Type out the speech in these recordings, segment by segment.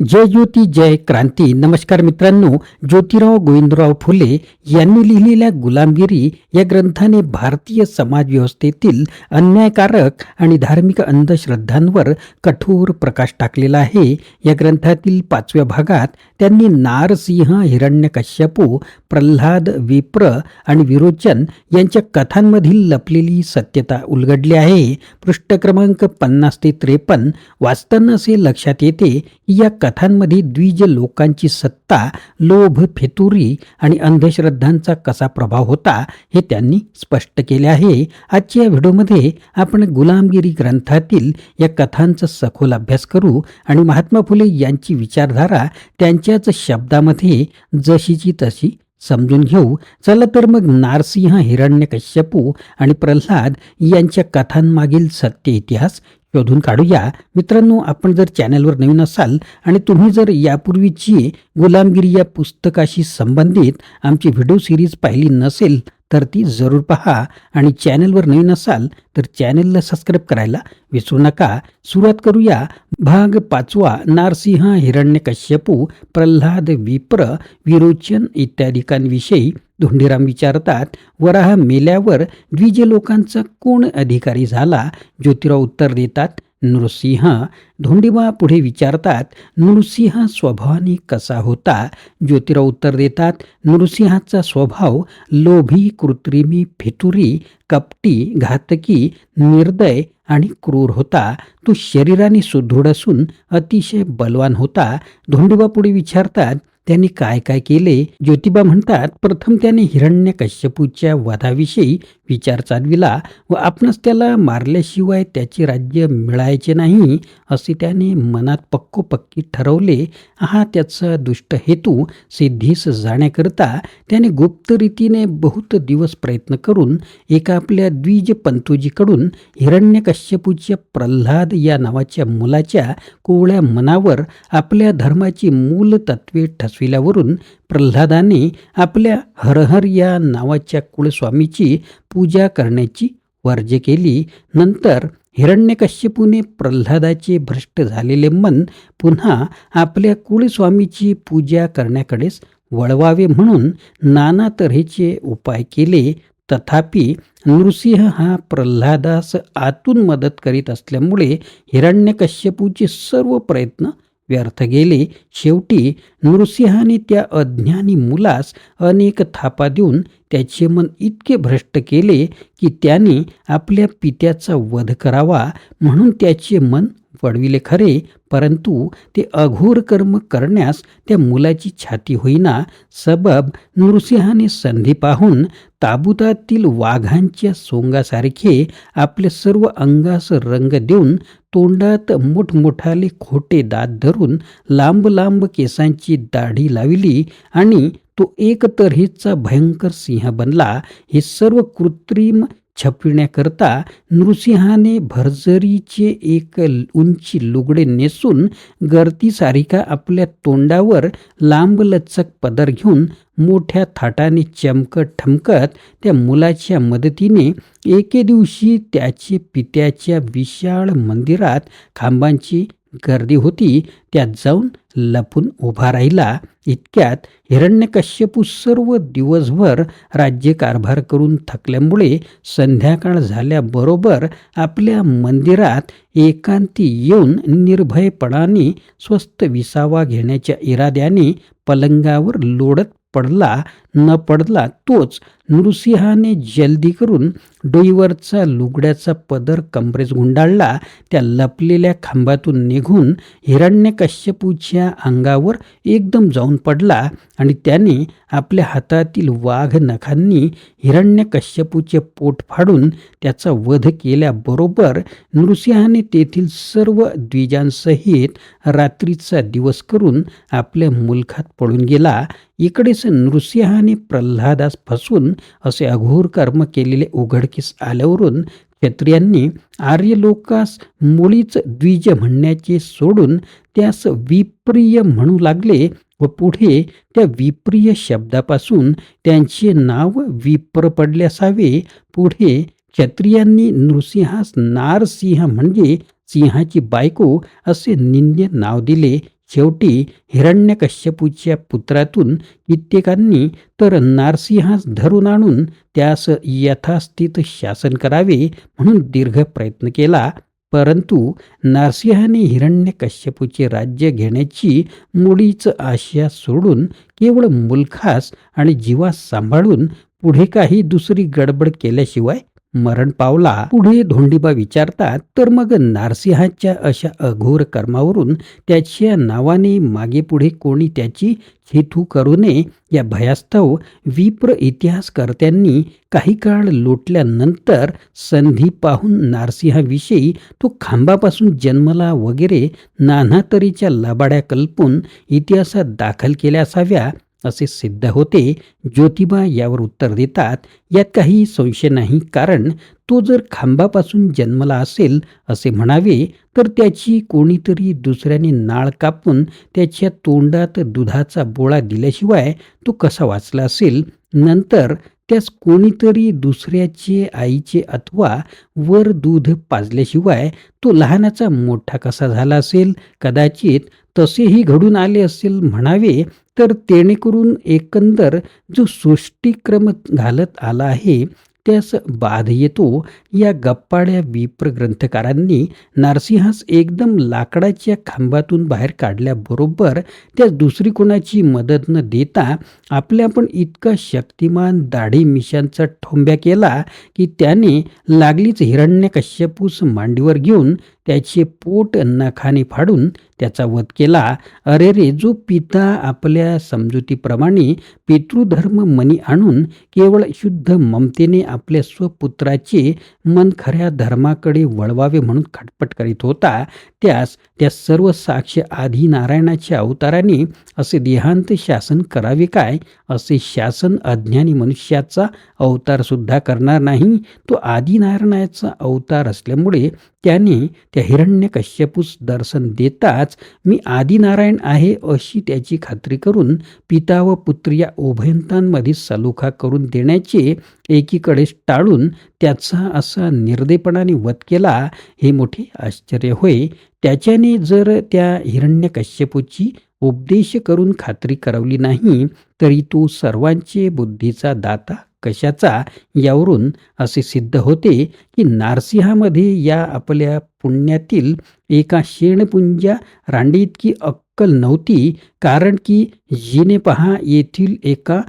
जय ज्योती जय क्रांती. नमस्कार मित्रांनो ज्योतिराव गोविंदराव फुले यांनी लिहिलेल्या गुलामगिरी या ग्रंथाने भारतीय समाजव्यवस्थेतील अन्यायकारक आणि धार्मिक अंधश्रद्धांवर कठोर प्रकाश टाकलेला आहे. या ग्रंथातील पाचव्या भागात त्यांनी नारसिंह हिरण्यकश्यपू प्रल्हाद विप्र आणि विरोचन यांच्या कथांमधील लपलेली सत्यता उलगडली आहे. पृष्ठ क्रमांक पन्नास ते त्रेपन्न वाचताना असे लक्षात येते की या कथांमध्ये द्विज लोकांची सत्ता लोभ फेतुरी आणि अंधश्रद्धांचा कसा प्रभाव होता हे त्यांनी स्पष्ट केले आहे. आजच्या या व्हिडिओमध्ये आपण गुलामगिरी ग्रंथातील या कथांचा सखोल अभ्यास करू आणि महात्मा फुले यांची विचारधारा त्यांच्याच शब्दामध्ये जशीची तशी समजून घेऊ. चला तर मग नारसिंह हिरण्यकश्यपू आणि प्रल्हाद यांच्या कथांमागील सत्य इतिहास शोधून काढूया. मित्रांनो आपण जर चॅनलवर नवीन असाल आणि तुम्ही जर यापूर्वीची गुलामगिरी या पुस्तकाशी संबंधित आमची व्हिडिओ सिरीज पाहिली नसेल तर ती जरूर पहा आणि चॅनलवर नवीन असाल तर चॅनलला सबस्क्राईब करायला विसरू नका. सुरुवात करूया भाग पाचवा नारसिंह हिरण्यकश्यपू प्रल्हाद विप्र विरोचन इत्यादिकांविषयी धोंडीराम विचारतात वराह मेल्यावर द्विज लोकांचा कोण अधिकारी झाला? ज्योतिराव उत्तर देतात नृसिंह धोंडीबा पुढे विचारतात नृसिंह स्वभावाने कसा होता? ज्योतिराव उत्तर देतात नृसिंहाचा स्वभाव लोभी कृत्रिमी फितुरी कपटी घातकी निर्दय आणि क्रूर होता. तो शरीराने सुदृढ असून अतिशय बलवान होता. धोंडीबा पुढे विचारतात त्यांनी काय काय केले? ज्योतिबा म्हणतात प्रथम त्याने हिरण्य कश्यपूच्या वधाविषयी विचार चालविला व आपणच त्याला मारल्याशिवाय त्याचे राज्य मिळायचे नाही असे त्याने मनात पक्कोपक्की ठरवले. हा त्याचा दुष्ट हेतू सिद्धीस जाण्याकरता त्याने गुप्त रीतीने बहुत दिवस प्रयत्न करून एका आपल्या द्विज पंतोजीकडून हिरण्यकश्यपूच्या प्रल्हाद या नावाच्या मुलाच्या कोवळ्या मनावर आपल्या धर्माची मूल तत्वे ठसविल्यावरून प्रल्हादाने आपल्या हरहर या नावाच्या कुळस्वामीची पूजा करण्याची वर्ज केली. नंतर हिरण्यकश्यपूने प्रल्हादाचे भ्रष्ट झालेले मन पुन्हा आपल्या कुळस्वामीची पूजा करण्याकडेच वळवावे म्हणून नाना तऱ्हेचे उपाय केले. तथापि नृसिंह हा प्रल्हादास आतून मदत करीत असल्यामुळे हिरण्यकश्यपूचे सर्व प्रयत्न व्यर्थ गेले. शेवटी नृसिंहाने त्या अज्ञानी मुलास अनेक थापा देऊन त्याचे मन इतके भ्रष्ट केले की त्याने आपल्या पित्याचा वध करावा म्हणून त्याचे मन वडविले खरे परंतु ते अघोर कर्म करण्यास त्या मुलाची छाती होईना सबब नृसिंहाने संधी पाहून ताबुतातील वाघांच्या सोंगासारखे आपले सर्व अंगास रंग देऊन तोंडात मोठमोठाले खोटे दात धरून लांब लांब केसांची दाढी लाविली आणि तो एक तऱ्हेचा भयंकर सिंह बनला. हे सर्व कृत्रिम छपविण्याकरता नृसिंहाने भरजरीचे एक उंची लुगडे नेसून गर्दीसारिखा आपल्या तोंडावर लांबलचक पदर घेऊन मोठ्या थाटाने चमकत ठमकत त्या मुलाच्या मदतीने एके दिवशी त्याचे पित्याच्या विशाळ मंदिरात खांबांची गर्दी होती त्यात जाऊन लपून उभा राहिला. इतक्यात हिरण्यकश्यपू सर्व दिवसभर राज्यकारभार करून थकल्यामुळे संध्याकाळ झाल्याबरोबर आपल्या मंदिरात एकांती येऊन निर्भयपणाने स्वस्त विसावा घेण्याच्या इराद्याने पलंगावर लोडत पडला न पडला तोच नृसिंहाने जल्दी करून डोईवरचा लुगड्याचा पदर कमरेस गुंडाळला. त्या लपलेल्या खांबातून निघून हिरण्यकश्यपूच्या अंगावर एकदम जाऊन पडला आणि त्याने आपल्या हातातील वाघ नखांनी हिरण्यकश्यपूचे पोट फाडून त्याचा वध केल्याबरोबर नृसिंहाने तेथील सर्व द्विजांसहित रात्रीचा दिवस करून आपल्या मुलखात पळून गेला. इकडेच नृसिंहाने प्रल्हादास फसून असे अघोर कर्म केलेले उघडकीस आल्यावरून क्षत्रियांनी आर्य लोकास मुळीच द्विज म्हणण्याचे सोडून त्यास विप्रिय म्हणू लागले व पुढे त्या विप्रिय शब्दापासून त्यांचे नाव विप्र पडले असावे पुढे क्षत्रियांनी नृसिंहास नारसिंह म्हणजे सिंहाची बायको असे निंद्य नाव दिले. शेवटी हिरण्यकश्यपूच्या पुत्रातून कित्येकांनी तर नारसिंहास धरून आणून त्यास यथास्थित शासन करावे म्हणून दीर्घ प्रयत्न केला. परंतु नारसिंहाने हिरण्यकश्यपूचे राज्य घेण्याची मुळीच आशा सोडून केवळ मुलखास आणि जीवास सांभाळून पुढे काही दुसरी गडबड केल्याशिवाय मरण पावला पुढे धोंडीबा विचारतात तर मग नारसिंहाच्या अशा अघोर कर्मावरून त्याच्या नावाने मागे पुढे कोणी त्याची हेतू करू नये? या भयास्तव विप्र इतिहासकर्त्यांनी काही काळ लोटल्यानंतर संधी पाहून नारसिंहाविषयी तो खांबापासून जन्मला वगैरे नाना तऱ्हेच्या लबाड्या कल्पून इतिहासात दाखल केल्या असाव्या. असे सिद्ध होते. ज्योतिबा यावर उत्तर देतात यात काही संशय नाही कारण तो जर खांबापासून जन्मला असेल असे म्हणावे तर त्याची कोणीतरी दुसऱ्याने नाळ कापून त्याच्या तोंडात दुधाचा बोळा दिल्याशिवाय तो कसा वाचला असेल? नंतर त्यास कोणीतरी दुसऱ्याचे आईचे अथवा वर दूध पाजल्याशिवाय तो लहानाचा मोठा कसा झाला असेल? कदाचित तसेही घडून आले असेल म्हणावे तर तेणेकरून एकंदर जो सृष्टिक्रम घालत आला आहे त्यास बाध येतो या गप्पाड्या विप्र ग्रंथकारांनी नारसिंहास एकदम लाकडाच्या खांबातून बाहेर काढल्याबरोबर त्यास दुसरी कोणाची मदत न देता आपल्या पण इतका शक्तिमान दाढी मिशांचा ठोंब्या केला की त्याने लागलीच हिरण्यकश्यपूस मांडीवर घेऊन त्याचे पोट नखाने फाडून त्याचा वध केला. अरे रे जो पिता आपल्या समजुतीप्रमाणे पितृधर्म मनी आणून केवळ शुद्ध ममतेने आपल्या स्वपुत्राचे मन खऱ्या धर्माकडे वळवावे म्हणून खटपट करीत होता त्यास त्या सर्व साक्ष आधी नारायणाच्या अवताराने असे देहांत शासन करावे काय? असे शासन अज्ञानी मनुष्याचा अवतार सुद्धा करणार नाही. तो आदिनारायणाचा अवतार असल्यामुळे त्याने त्या हिरण्यकश्यपूस दर्शन देताच मी आदिनारायण आहे अशी त्याची खात्री करून पिता व पुत्र या उभयंतांमध्ये सलोखा करून देण्याचे एकीकडे टाळून त्याचा असा निर्दयपणाने वध केला हे मोठे आश्चर्य होय. त्याच्याने जर त्या हिरण्यकश्यपूची उपदेश करून खात्री करवली नाही तरी तो सर्वांचे बुद्धीचा दाता कशाचा यावरून असे सिद्ध होते की नारसिंहामध्ये या आपल्या पुण्यातील एका शेणपुंजा रांडी इतकी अक्कल नव्हती कारण की जिने पहा येथील एका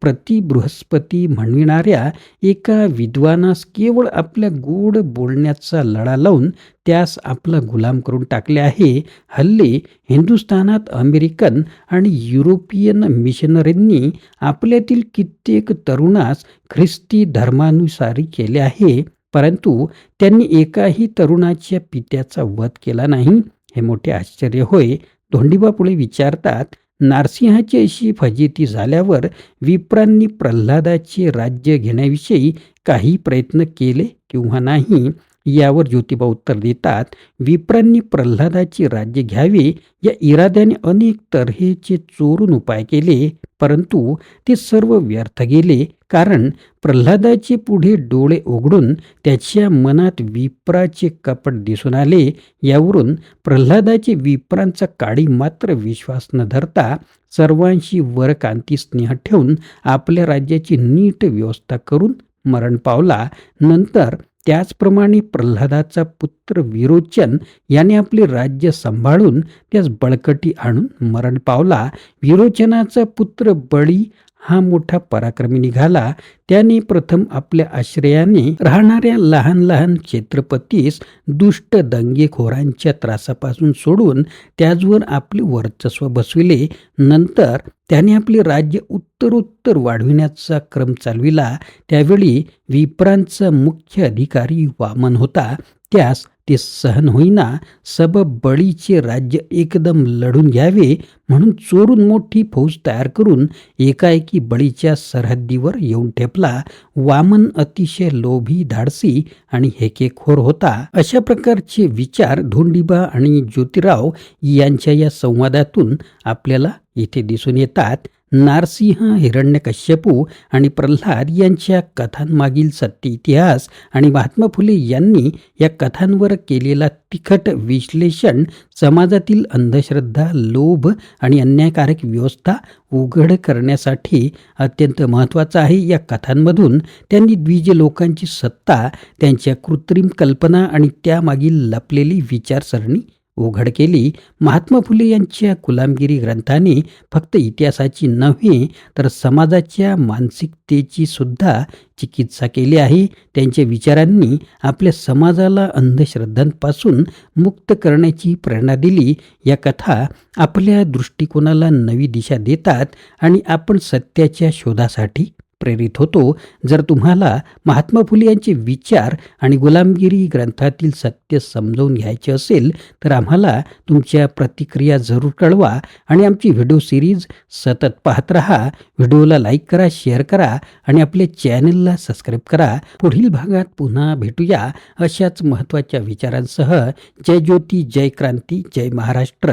प्रतिबृहस्पती म्हणविणाऱ्या एका विद्वानास केवळ आपल्या गोड बोलण्याचा लढा लावून त्यास आपला गुलाम करून टाकले आहे. हल्ली हिंदुस्थानात अमेरिकन आणि युरोपियन मिशनरींनी आपल्यातील कित्येक तरुणास ख्रिस्ती धर्मानुसारी केले आहे. परंतु त्यांनी एकाही तरुणाच्या पित्याचा वध केला नाही. हे मोठे आश्चर्य होय. धोंडीबा पुढे विचारतात नारसिंहाची अशी फजिती झाल्यावर विप्रांनी प्रल्हादाचे राज्य घेण्याविषयी काही प्रयत्न केले? किंवा नाही यावर ज्योतिबा उत्तर देतात विप्रांनी प्रल्हादाची राज्य घ्यावे या इराद्याने अनेक तऱ्हेचे चोरून उपाय केले परंतु ते सर्व व्यर्थ गेले कारण प्रल्हादाचे पुढे डोळे उघडून त्याच्या मनात विप्राचे कपट दिसून आले यावरून प्रल्हादाचे विप्रांचा काळी मात्र विश्वास न धरता सर्वांशी वरकांती स्नेह ठेवून आपल्या राज्याची नीट व्यवस्था करून मरण पावला. नंतर त्याचप्रमाणे प्रल्हादाचा पुत्र विरोचन याने आपले राज्य सांभाळून त्यास बळकटी आणून मरण पावला. विरोचनाचा पुत्र बळी हा मोठा पराक्रमी निघाला त्याने प्रथम आपल्या आश्रयाने राहणाऱ्या लहान लहान क्षेत्रपतीस दुष्ट दंगेखोरांच्या त्रासापासून सोडून त्याचवर आपले वर्चस्व बसविले. नंतर त्याने आपले राज्य उत्तरोत्तर वाढविण्याचा क्रम चालविला. त्यावेळी विप्रांचा मुख्य अधिकारी वामन होता. त्यास ते सहन होईना सब बळीचे राज्य एकदम लढून घ्यावे म्हणून चोरून मोठी फौज तयार करून एकाएकी बळीच्या सरहद्दीवर येऊन ठेपला. वामन अतिशय लोभी धाडसी आणि हेकेखोर होता. अशा प्रकारचे विचार धोंडीबा आणि ज्योतिराव यांच्या या संवादातून आपल्याला इथे दिसून येतात. नारसिंह हिरण्यकश्यपू आणि प्रल्हाद यांच्या कथांमागील सत्य इतिहास आणि महात्मा फुले यांनी या कथांवर केलेला तिखट विश्लेषण समाजातील अंधश्रद्धा लोभ आणि अन्यायकारक व्यवस्था उघड करण्यासाठी अत्यंत महत्त्वाचा आहे. या कथांमधून त्यांनी द्विज लोकांची सत्ता त्यांच्या कृत्रिम कल्पना आणि त्यामागील लपलेली विचारसरणी उघड केली. महात्मा फुले यांच्या गुलामगिरी ग्रंथाने फक्त इतिहासाची नव्हे तर समाजाच्या मानसिकतेची सुद्धा चिकित्सा केली आहे. त्यांच्या विचारांनी आपल्या समाजाला अंधश्रद्धांपासून मुक्त करण्याची प्रेरणा दिली. या कथा आपल्या दृष्टिकोनाला नवी दिशा देतात आणि आपण सत्याच्या शोधासाठी प्रेरित होतो. जर तुम्हाला महात्मा फुले यांचे विचार आणि गुलामगिरी ग्रंथातील सत्य समजावून घ्यायचे असेल तर आम्हाला तुमच्या प्रतिक्रिया जरूर कळवा आणि आमची व्हिडिओ सिरीज सतत पाहत राहा. व्हिडिओला लाईक करा शेअर करा आणि आपल्या चॅनलला सबस्क्राईब करा. पुढील भागात पुन्हा भेटूया अशाच महत्त्वाच्या विचारांसह. जय ज्योती जय क्रांती जय महाराष्ट्र.